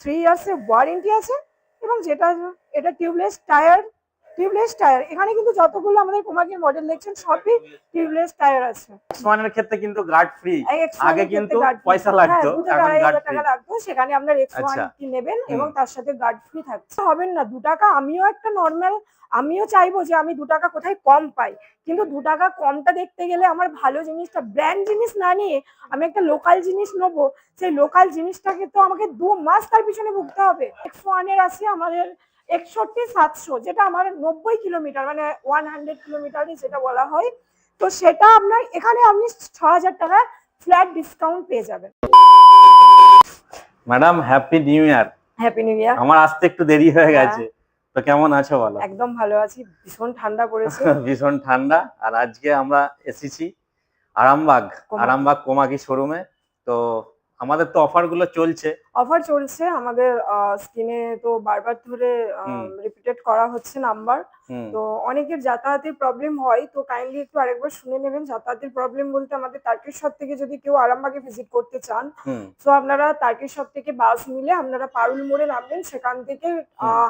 Three ইয়ার্সের warranty আছে এবং যেটা এটা টিউবলেস টায়ার টিউবলেস টায়ার এখানে কিন্তু যতগুলো আমাদের কোমাকির মডেল দেখছেন সবই টিউবলেস টায়ার আছে। এক্সওয়ানের ক্ষেত্রে কিন্তু গার্ড ফ্রি এই X1 আগে কিন্তু পয়সা হ্যাঁ, লাগতো, এখন টাকা free। লাগতো সেখানে আপনার এক্সওয়ান। কি নেবেন এবং তার সাথে গার্ড ফ্রি থাকছে। হবেন না দু টাকা আমিও একটা নর্মাল আমিও চাইব যে আমি দু টাকা কোথায় কম পাই। কিন্তু দু টাকা কমটা দেখতে গেলে আমার ভালো জিনিসটা ব্র্যান্ড জিনিস না নিয়ে আমি একটা লোকাল জিনিস নেব। সেই লোকাল জিনিসটাকে তো আমাকে দু মাস তার পিছনে ভুগতে হবে। এক্স ওয়ানের আছে আমাদের একষট্টি সাতশো যেটা আমার নব্বই কিলোমিটার মানে ওয়ান হান্ড্রেড কিলোমিটারই যেটা বলা হয়। তো সেটা আপনার এখানে আপনি ছ হাজার টাকা ফ্ল্যাট ডিসকাউন্ট পেয়ে যাবেন। Madam happy new year happy new year আমার আসতে একটু দেরি হয়ে হ্যাঁ। গেছে। তো কেমন আছো বলো? একদম ভালো আছি ভীষণ ঠান্ডা পড়েছে। ভীষণ ঠান্ডা আর আজকে আমরা এসেছি আরামবাগ আরামবাগ কোমাকি শোরুমে তো আমাদের তো অফারগুলো চলছে অফার চলছে। আমাদের স্ক্রিনে তো বারবার ধরে রিপিটেড করা হচ্ছে নাম্বার তো অনেকের যাতায়াতের প্রবলেম হয়। তো কাইন্ডলি একটু আরেকবার শুনে নেবেন যাতায়াতের প্রবলেম বলতে আমাদের তারকেশ্বর থেকে যদি কেউ আরামবাগে ভিজিট করতে চান তো আপনারা তারকেশ্বর থেকে বাস নিলে আপনারা পারুল মোড়ে নামবেন। সেখান থেকে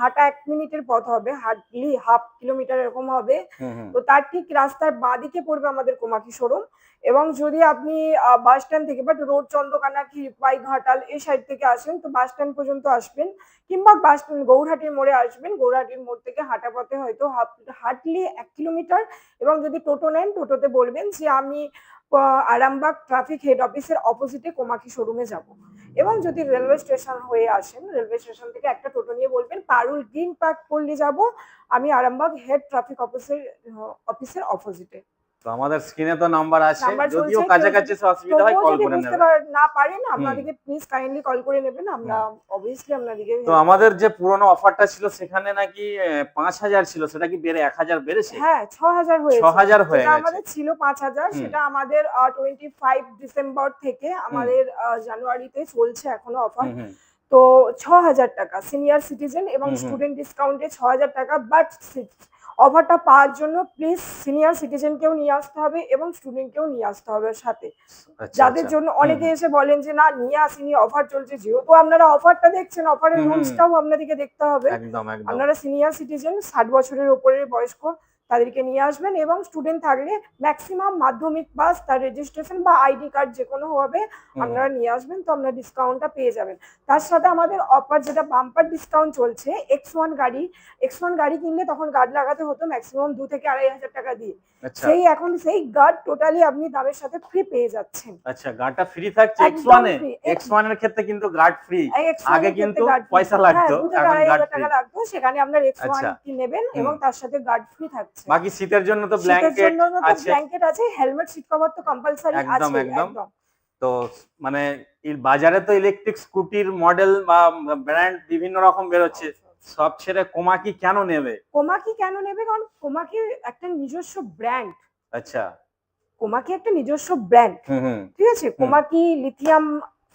হাঁটা এক মিনিটের পথ হবে। হার্ডলি হাফ কিলোমিটার এরকম হবে। তো তার ঠিক রাস্তার বাঁদিকে পড়বে আমাদের কোমাকি শোরুম। এবং যদি আপনি বাস স্ট্যান্ড থেকে বাট রোড চন্দ্রকানা কি খিরপাই ঘাটাল এই সাইড থেকে আসেন তো বাস স্ট্যান্ড পর্যন্ত আসবেন, কিংবা বাস গৌরহাটির মোড়ে আসবেন। গৌরহাটির মোড় থেকে হাঁটা পথে হয়তো হার্ডলি এক কিলোমিটার এবং যদি টোটো নেন, টোটোতে বলবেন যে আমি আরামবাগ ট্রাফিক হেড অফিসের অপোজিটে কোমাকি শোরুমে যাব। এবং যদি রেলওয়ে স্টেশন হয়ে আসেন রেলওয়ে স্টেশন থেকে একটা টোটো নিয়ে বলবেন, পারুল গ্রিন পার্ক পল্লী যাব, আমি আরামবাগ হেড ট্রাফিক অফিসের অফিসের অপোজিটে তো আমাদের স্ক্রিনে তো নাম্বার আছে যদিও কাছাকাছি অসুবিধা হয় কল করে বুঝতে নেবে। পার- না পারেন আপনাদেরকে প্লিজ কাইন্ডলি কল করে নেবেন আমরা অবভিয়াসলি আপনাদেরকে তো আমাদের যে পুরনো অফারটা ছিল সেখানে নাকি আহ, পাঁচ হাজার ছিল সেটা কি বেড়ে এক হাজার বেড়েছে? হ্যাঁ ছ হাজার হয়েছে। ছ হাজার হয়ে গেছে। আমাদের ছিল পাঁচ হাজার হুম। সেটা আমাদের টোয়েন্টি ফাইভ ডিসেম্বর থেকে আমাদের জানুয়ারিতে চলছে এখনও অফার তো ছ হাজার টাকা সিনিয়র সিটিজেন এবং। স্টুডেন্ট ডিসকাউন্টে ছ হাজার টাকা বাট অফারটা পাওয়ার জন্য প্লিজ সিনিয়র সিটিজেনকেও নিয়ে আসতে হবে এবং স্টুডেন্টকেও নিয়ে আসতে হবে সাথে। আচ্ছা, যাদের আচ্ছা। জন্য অনেকে এসে বলেন যে না নিয়ে আসিনি অফার চলছে। যেহেতু আপনারা অফারটা দেখছেন অফারের। রুলসটাও আপনাদেরকে দেখতে হবে। আপনারা সিনিয়র সিটিজেন ষাট বছরের ওপরের বয়স্ক তাদেরকে নিয়ে আসবেন এবং স্টুডেন্ট থাকলে ম্যাক্সিমাম মাধ্যমিক পাস তার রেজিস্ট্রেশন বা আইডি কার্ড যে কোনো হবে আপনারা নিয়ে আসবেন তো আপনারা ডিসকাউন্টটা পেয়ে যাবেন। তার সাথে আমাদের অফার যেটা বাম্পার ডিসকাউন্ট চলছে এক্স ওয়ান গাড়ি এক্স ওয়ান গাড়ি কিনলে তখন গার্ড লাগাতে হতো ম্যাক্সিমাম দু থেকে আড়াই হাজার টাকা দিয়ে। আচ্ছা। সেই এখন সেই গার্ড টোটালি আপনি দামের সাথে ফ্রি পেয়ে যাচ্ছেন। আচ্ছা গার্ডটা ফ্রি থাকছে এক্স ওয়ানে এক্স ওয়ানের ক্ষেত্রে কিন্তু গার্ড ফ্রি আগে কিন্তু পয়সা লাগতো, হ্যাঁ, এখন টাকা free। লাগতো সেখানে আপনার এক্স ওয়ান আচ্ছা। কি নেবেন এবং তার সাথে গার্ড ফ্রি থাকছে। বাকি শীতের জন্য তো ব্ল্যাঙ্কেট আছে। ব্ল্যাঙ্কেট আছে হেলমেট সিট কভার তো কম্পালসারি আছে একদম। একদম। তো মানে বাজারে তো ইলেকট্রিক স্কুটির মডেল বা ব্র্যান্ড বিভিন্ন রকম বেরোচ্ছে সব ছেড়ে কোমাকি কেন নেবে? কোমাকি কেন নেবে? কারণ কোমাকি একটা নিজস্ব ব্র্যান্ড আচ্ছা। কোমাকি একটা নিজস্ব ব্র্যান্ড ঠিক আছে? কোমাকি লিথিয়াম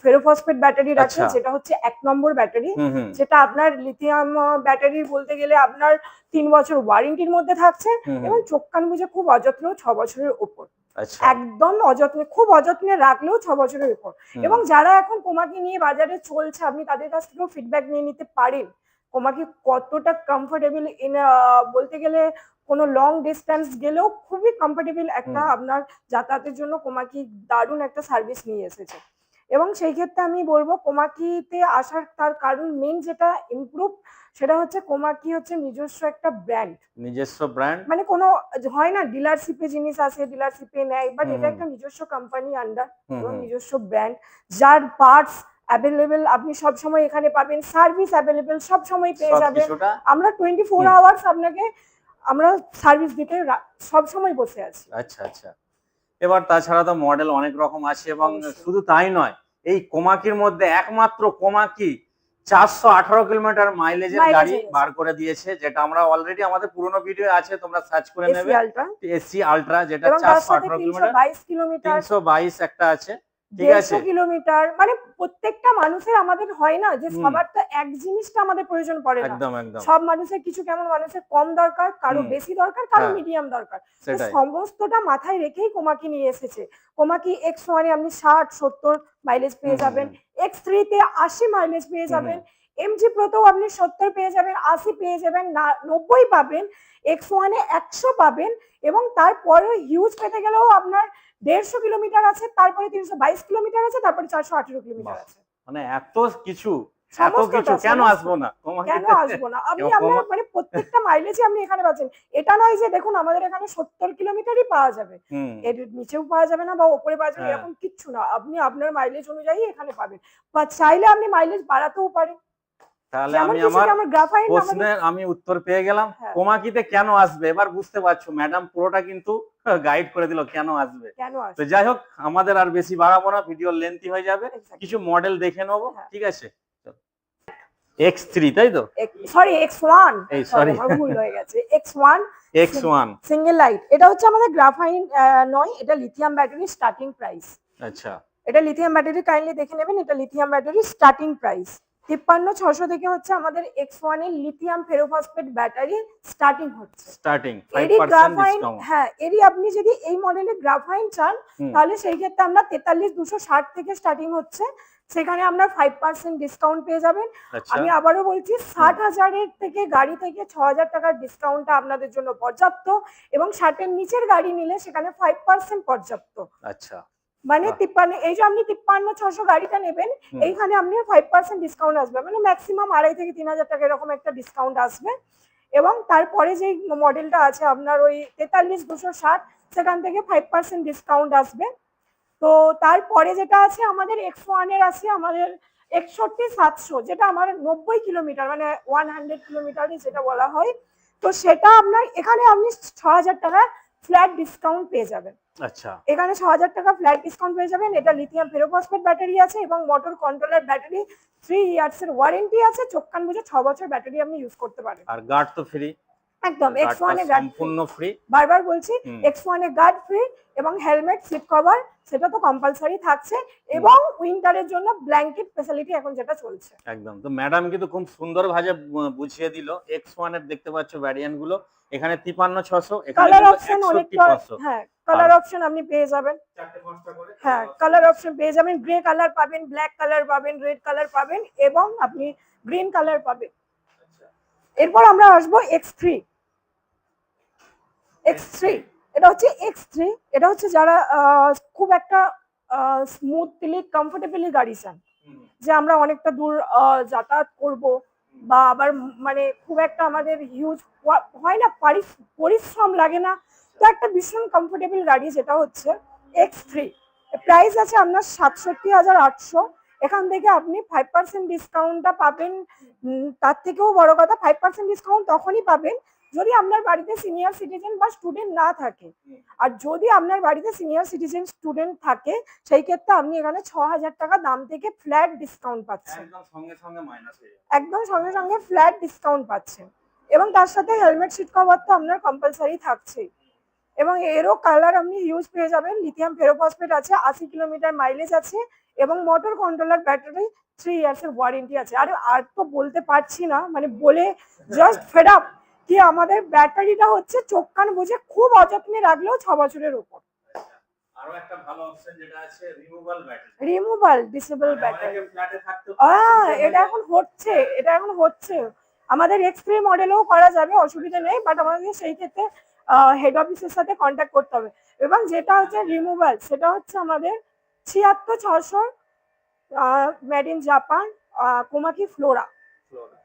ফেরোফসফেট ব্যাটারি রাখে আচ্ছা। যেটা হচ্ছে এক নম্বর ব্যাটারি যেটা আপনার লিথিয়াম ব্যাটারি বলতে গেলে আপনার তিন বছর ওয়ারেন্টির মধ্যে থাকছে। এবং চোখ কান বুঝে খুব অযত্ন ছ বছরের উপর আচ্ছা। একদম অযত্নে খুব অযত্নে রাখলেও ছ বছরের উপর এবং যারা এখন কোমাকি নিয়ে বাজারে চলছে আপনি তাদের কাছ থেকেও ফিডব্যাক নিয়ে নিতে পারেন। কোমাকি কতটা কমফোর্টেবল ইন বলতে গেলে কোনো লং ডিস্টেন্স গেলেও খুবই কমফোর্টেবল একটা আপনার যাতায়াতের জন্য কোমাকি দারুণ একটা সার্ভিস নিয়ে এসেছে। এবং সেই ক্ষেত্রে আমি বলব কোমাকিতে আসার তার কারণ মেন যেটা ইমপ্রুভ সেটা হচ্ছে কোমাকি হচ্ছে নিজস্ব একটা ব্র্যান্ড নিজস্ব ব্র্যান্ড মানে কোনো হয় না ডিলারশিপে জিনিস আছে ডিলারশিপে নেয় বাট এটা একটা নিজস্ব কোম্পানি আন্ডার এবং নিজস্ব ব্র্যান্ড যার পার্টস অ্যাভেলেবেল আপনি সব সময় এখানে পাবেন সার্ভিস অ্যাভেলেবেল সব সময় পেয়ে যাবেন। আমরা টোয়েন্টি ফোর। আওয়ার্স আপনাকে আমরা সার্ভিস দিতে সব সময় বসে আছি। আচ্ছা আচ্ছা। এবার তাছাড়া তো মডেল অনেক রকম আছে এবং শুধু তাই নয় এই কোমাকির মধ্যে একমাত্র কোমাকি চারশো আঠারো কিলোমিটার মাইলেজের গাড়ি বার করে দিয়েছে যেটা আমরা অলরেডি আমাদের পুরোনো ভিডিও আছে তোমরা সার্চ করে নেবে। আলট্রা। এসি আলট্রা যেটা চারশো আঠারো কিলোমিটার। তিনশো বাইশ একটা আছে। দেড়শো কিলোমিটার মানে প্রত্যেকটা মানুষের আমাদের হয় না যে হুম। সবার তো এক জিনিসটা আমাদের প্রয়োজন পড়ে না। সব মানুষের কিছু কেমন মানুষের কম দরকার কারও বেশি দরকার কারও হ্যাঁ। মিডিয়াম দরকার। সমস্তটা মাথায় রেখেই কোমাকি নিয়ে এসেছে। কোমাকি এক্স ওয়ানে আপনি ষাট সত্তর মাইলেজ পেয়ে যাবেন। এক্স থ্রিতে আশি মাইলেজ পেয়ে যাবেন। এমজি প্রোতেও আপনি সত্তর পেয়ে যাবেন আশি পেয়ে যাবেন না- নব্বই পাবেন এক্স ওয়ানে একশো পাবেন এবং তারপরে হিউজ পেতে গেলেও আপনার দেড়শো কিলোমিটার আছে তারপরে তিনশো বাইশ কিলোমিটার আছে তারপরে চারশো আঠেরো কিলোমিটার আছে। মানে এত কিছু এত কিছু কেন আসব না? কেন আসব না? আপনি মানে প্রত্যেকটা মাইলেজই আপনি এখানে পাচ্ছেন। এটা নয় যে দেখুন আমাদের এখানে সত্তর কিলোমিটারই পাওয়া যাবে। এর নিচেও পাওয়া যাবে না বা ওপরে পাওয়া যাবে হ্যাঁ। এরকম কিচ্ছু না। আপনি আপনার মাইলেজ অনুযায়ী এখানে পাবেন। বা চাইলে আপনি মাইলেজ বাড়াতেও পারেন। তাহলে আমি আমার প্রশ্নের আমি উত্তর পেয়ে গেলাম। হ্যাঁ। কোমাকিতে কেন আসবে? এবার বুঝতে পারছ ম্যাডাম পুরোটা কিন্তু গাইড করে দিল কেন আসবে। তো যাই হোক আমাদের আর বেশি বাড়াবো না ভিডিও লেন্থি হয়ে যাবে। কিছু মডেল দেখে নেব হ্যাঁ। ঠিক আছে? তাই তো? সরি এই. আমার ভুল হয়ে গেছে। X one X one single light এটা হচ্ছে আমাদের গ্রাফাইন নয় এটা লিথিয়াম ব্যাটারি স্টার্টিং প্রাইস আচ্ছা। এটা লিথিয়াম ব্যাটারি কাইন্ডলি দেখে নেবেন এটা লিথিয়াম ব্যাটারি স্টার্টিং প্রাইস তিপ্পান্ন ছশো থেকে হচ্ছে আমাদের এক্স ওয়ানের লিথিয়াম ফেরোফসফেট ব্যাটারি স্টার্টিং হচ্ছে। স্টার্টিং এরই গ্রাফাইন হ্যাঁ এরই আপনি যদি এই মডেলের গ্রাফাইন চান তাহলে সেই ক্ষেত্রে আমরা তেতাল্লিশ দুশো ষাট থেকে স্টার্টিং হচ্ছে। সেখানে আপনার ফাইভ পার্সেন্ট ডিসকাউন্ট পেয়ে যাবেন। আচ্ছা। আমি আবারও বলছি ষাট হাজারের থেকে গাড়ি থেকে ছ হাজার টাকার ডিসকাউন্টটা আপনাদের জন্য পর্যাপ্ত এবং ষাটের নিচের গাড়ি নিলে সেখানে ফাইভ পার্সেন্ট পর্যাপ্ত। আচ্ছা। মানে তিপ্পান্ন এই যে আপনি তিপ্পান্ন ছশো গাড়িটা নেবেন এইখানে আপনি ফাইভ পার্সেন্ট ডিসকাউন্ট আসবে। মানে ম্যাক্সিমাম আড়াই থেকে তিন হাজার টাকা এরকম একটা ডিসকাউন্ট আসবে। এবং তারপরে যে মডেলটা আছে আপনার ওই তেতাল্লিশ দুশো ষাট সেখান থেকে ফাইভ পার্সেন্ট ডিসকাউন্ট আসবে। তো তারপরে যেটা আছে আমাদের এক্স ওয়ানের আছে আমাদের একষট্টি সাতশো যেটা আমার নব্বই কিলোমিটার মানে ওয়ান হান্ড্রেড কিলোমিটারই যেটা বলা হয়। তো সেটা আপনার এখানে আপনি ছ হাজার টাকা ফ্ল্যাট ডিসকাউন্ট পেয়ে যাবেন। আচ্ছা। এখানে ছ হাজার টাকা ফ্ল্যাট ডিসকাউন্ট পেয়ে যাবেন। এটা লিথিয়াম ফেরোফসফেট ব্যাটারি আছে এবং motor controller battery three years এর ওয়ারেন্টি আছে। চোখ কান বুঝে ছ বছর ব্যাটারি আপনি ইউজ করতে পারেন। আর গার্ড তো ফ্রি একদম এক্স ওয়ানে গার্ড সম্পূর্ণ ফ্রি বারবার বলছি হুম। এক্স ওয়ানে গার্ড ফ্রি এবং হেলমেট সিট কভার সেটা তো কম্পালসারি থাকছে এবং উইন্টারের জন্য ব্ল্যাঙ্কেট ফেসিলিটি এখন যেটা চলছে। একদম তো ম্যাডাম কিন্তু খুব সুন্দর ভাবে বুঝিয়ে দিল এক্স ওয়ানের দেখতে পাচ্ছ ভ্যারিয়েন্টগুলো এখানে তিপান্ন ছশো এখানে কালার অপশন 61 অনেকটা 500 হ্যাঁ কালার অপশন আপনি পেয়ে যাবেন। চারটে পাঁচটা করে। হ্যাঁ কালার অপশন পেয়ে যাবেন গ্রে কালার পাবেন ব্ল্যাক কালার পাবেন রেড কালার পাবেন এবং আপনি গ্রিন কালার পাবেন। আচ্ছা। এরপর আমরা আসব এক্স থ্রি এক্স থ্রি এটা হচ্ছে এক্স থ্রি এটা হচ্ছে যারা খুব একটা স্মুথলি কমফোর্টেবলি গাড়ি চান। যে আমরা অনেকটা দূর যাতায়াত করব বা আবার মানে খুব একটা আমাদের হিউজ হয় না পরিশ্রম লাগে না। তো একটা ভীষণ কমফোর্টেবল গাড়ি যেটা হচ্ছে এক্স থ্রি প্রাইস আছে আপনার সাতষট্টি হাজার আটশো। এখান থেকে আপনি ফাইভ পার্সেন্ট ডিসকাউন্টটা পাবেন। তার থেকেও বড় কথা ফাইভ পার্সেন্ট ডিসকাউন্ট তখনই পাবেন যদি আপনার বাড়িতে সিনিয়র সিটিজেন বা স্টুডেন্ট না থাকে আর যদি আপনার বাড়িতে সিনিয়র সিটিজেন স্টুডেন্ট থাকে সেই ক্ষেত্রে আপনি এখানে ছ হাজার টাকা দাম থেকে ফ্ল্যাট ডিসকাউন্ট পাচ্ছেন। একদম সঙ্গে সঙ্গে ফ্ল্যাট ডিসকাউন্ট পাচ্ছেন। এবং তার সাথে হেলমেট সিট কভার তো আপনার কম্পালসারি থাকছেই। এবং এরও কালার আপনি ইউজ পেয়ে যাবেন। লিথিয়াম ফেরোফসফেট আছে আশি কিলোমিটার মাইলেজ আছে এবং motor controller battery three years এর ওয়ারেন্টি আছে। আর আর তো বলতে পারছি না মানে বলে জাস্ট ফেড আপ কি আমাদের ব্যাটারিটা হচ্ছে চোখ কান বুঝে খুব অযত্নে রাখলেও ছ বছরের উপর। আরও একটা ভালো অপশন যেটা আছে removal battery removal disable battery ফ্ল্যাটে আহ, এটা এখন হচ্ছে এটা এখন হচ্ছে। আমাদের এক্স থ্রি মডেলেও করা যাবে অসুবিধা নেই বাট আমাদের সেই ক্ষেত্রে হেড অফিসের সাথে কন্ট্যাক্ট করতে হবে। এবং যেটা হচ্ছে রিমুভাল সেটা হচ্ছে আমাদের ছিয়াত্তর ছশো made in Japan Komaki Flora Flora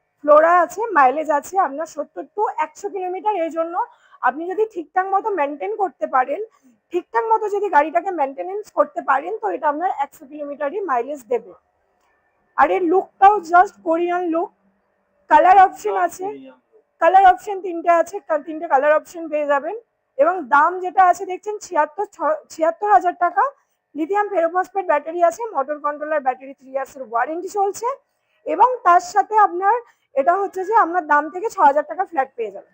আছে মাইলেজ আছে আপনার সত্তর টু একশো কিলোমিটার এই জন্য আপনি যদি ঠিকঠাক মতো মেনটেন করতে পারেন, ঠিকঠাক মতো যদি গাড়িটাকে মেনটেনেন্স করতে পারেন, তো এটা আপনার একশো কিলোমিটারই মাইলেজ দেবে। আর এর লুকটাও just Korean look colour option আছে কালার অপশন তিনটে আছে তিনটে কালার অপশন পেয়ে যাবেন। এবং দাম যেটা আছে, দেখছেন ছিয়াত্তর ছিয়াত্তর হাজার টাকা। লিথিয়াম ফেরোফসফেট ব্যাটারি আছে মোটর কন্ট্রোলার ব্যাটারি থ্রি ইয়ার্সের ওয়ারেন্টি চলছে। এবং তার সাথে আপনার এটা হচ্ছে যে আপনার দাম থেকে ছ হাজার টাকা ফ্ল্যাট পেয়ে যাবেন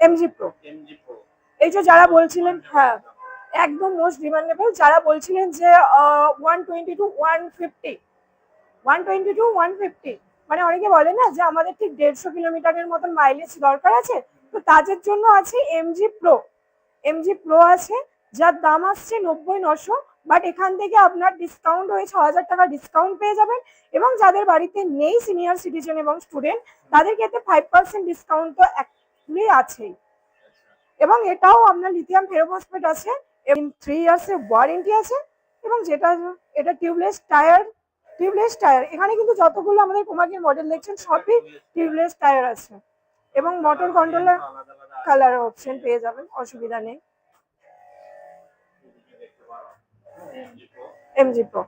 এমজি প্রো এই যে যারা বলছিলেন হ্যাঁ একদম মোস্ট ডিমান্ডেবল যারা বলছিলেন যে one twenty two one fifty one twenty two one fifty মানে অনেকে বলে না যে আমাদের ঠিক দেড়শো কিলোমিটারের মতন মাইলেজ দরকার আছে তো তাদের জন্য আছে এমজি প্রো এমজি প্রো আছে যার দাম আসছে নব্বই নশো বাট এখান থেকে আপনার ডিসকাউন্ট হয়ে ছ হাজার টাকা ডিসকাউন্ট পেয়ে যাবেন এবং যাদের বাড়িতে নেই সিনিয়র সিটিজেন এবং স্টুডেন্ট তাদের ক্ষেত্রে ফাইভ পার্সেন্ট ডিসকাউন্ট তো অ্যাকচুয়ালি আছেই। এবং এটাও আপনার লিথিয়াম ফেরোফসফেট আছে এবং থ্রি ইয়ার্সের ওয়ারেন্টি আছে এবং যেটা এটা টিউবলেস টায়ার টিউবলেস টায়ার এখানে কিন্তু যতগুলো আমাদের কোমাকির মডেল দেখছেন সবই টিউবলেস টায়ার আছে। এবং মোটর কন্ট্রোলার কালার অপশন পেয়ে যাবেন অসুবিধা নেই। এমজি প্রো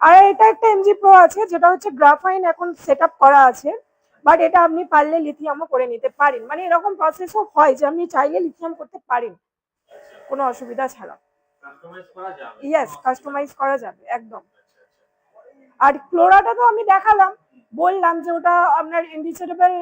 আর এটা একটা এমজি প্রো আছে যেটা হচ্ছে গ্রাফাইন এখন সেট করা আছে বাট এটা আপনি পারলে লিথিয়ামও করে নিতে পারেন। মানে এরকম প্রসেসও হয় যে আপনি চাইলে লিথিয়াম করতে পারেন কোনো অসুবিধা ছাড়া। ইয়েস কাস্টমাইজ করা যাবে একদম। আর ক্লোরাটা তো আমি দেখালাম। বললাম যে ওটা আপনার ইনডিসেটেবল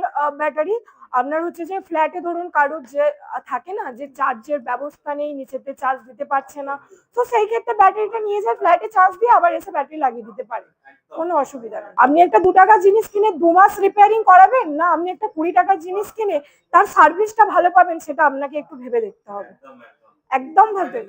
ব্যাটারি আপনার হচ্ছে যে ফ্ল্যাটে ধরুন কারোর যে থাকে না যে চার্জের ব্যবস্থা নেই নিচেতে চার্জ দিতে পারছে না। তো সেই ক্ষেত্রে ব্যাটারিটা নিয়ে যায় ফ্ল্যাটে চার্জ দিয়ে আবার এসে ব্যাটারি লাগিয়ে দিতে পারে। কোনো অসুবিধা নেই। আপনি একটা দু টাকার জিনিস কিনে দু মাস রিপেয়ারিং করাবেন? না আপনি একটা কুড়ি টাকার জিনিস কিনে তার সার্ভিসটা ভালো পাবেন সেটা আপনাকে একটু ভেবে দেখতে হবে। একদম ভাবে।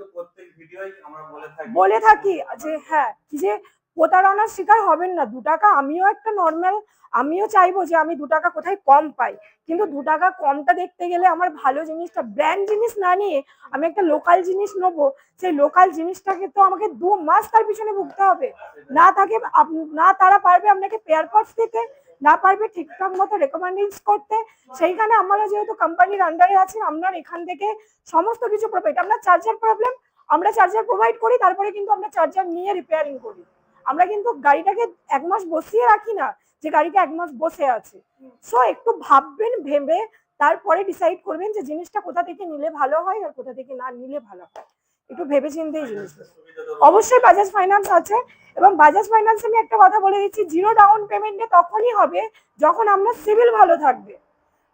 বলে থাকি। যে হ্যাঁ যে প্রতারণার শিকার হবেন না। দু টাকা আমিও একটা নর্মাল আমিও চাইব যে আমি দু টাকা কোথায় কম পাই। কিন্তু দু টাকা কমটা দেখতে গেলে আমার ভালো জিনিসটা ব্র্যান্ড জিনিস না নিয়ে আমি একটা লোকাল জিনিস নেব। সেই লোকাল জিনিসটাকে তো আমাকে দু মাস তার পিছনে ভুগতে হবে। না আপ- না তারা পারবে আপনাকে পেয়ার পার্টস দিতে, না পারবে ঠিকঠাক মতো রেকমেন্ডেন্স করতে। সেইখানে আমরা যেহেতু কোম্পানির আন্ডারে আছি আপনার এখান থেকে সমস্ত কিছু প্রোভাইড আপনার চার্জার প্রবলেম আমরা চার্জার প্রোভাইড করি, তারপরে কিন্তু আমরা চার্জার নিয়ে রিপেয়ারিং করি। আমরা কিন্তু গাড়িটাকে এক মাস বসিয়ে রাখি না যে গাড়িটা এক মাস বসে আছে। সো একটু ভাববেন ভেবে তারপরে ডিসাইড করবেন যে জিনিসটা কোথা থেকে নিলে ভালো হয় আর কোথা থেকে না নিলে ভালো হয়। একটু ভেবে চিন্তেই জিনিস অবশ্যই বাজাজ ফাইন্যান্স আছে এবং বাজাজ ফাইন্যান্স আমি একটা কথা বলে দিচ্ছি জিরো ডাউন পেমেন্টে তখনই হবে যখন আমরা সিভিল ভালো থাকবে।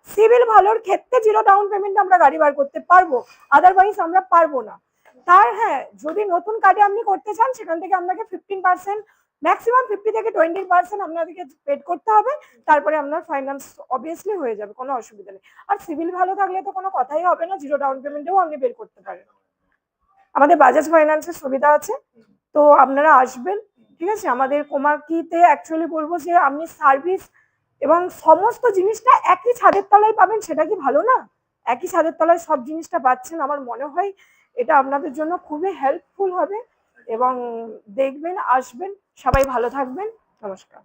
সিভিল ভালোর ক্ষেত্রে জিরো ডাউন পেমেন্ট আমরা গাড়ি বার করতে পারব আদারওয়াইজ আমরা পারব না। তার হ্যাঁ যদি নতুন কার্ডে আপনি করতে চান, সেখান থেকে আপনাকে ফিফটিন পার্সেন্ট ম্যাক্সিমাম ফিফটি থেকে টোয়েন্টি পার্সেন্ট আপনাদেরকে পেড করতে হবে। তারপরে আপনার ফাইন্যান্স অবভিয়াসলি হয়ে যাবে, কোনো অসুবিধা নেই। আর সিভিল ভালো থাকলে তো কোনো কথাই হবে না জিরো ডাউন পেমেন্টেও আপনি বের করতে পারেন। আমাদের বাজাজ ফাইন্যান্সের সুবিধা আছে। তো আপনারা আসবেন, ঠিক আছে? আমাদের কোমাকিতে অ্যাকচুয়ালি বলব যে আপনি সার্ভিস এবং সমস্ত জিনিসটা একই ছাদের তলায় পাবেন, সেটা কি ভালো না? একই ছাদের তলায় সব জিনিসটা পাচ্ছেন, আমার মনে হয়। এটা আপনাদের জন্য খুবই হেল্পফুল হবে এবং দেখবেন আসবেন সবাই ভালো থাকবেন নমস্কার।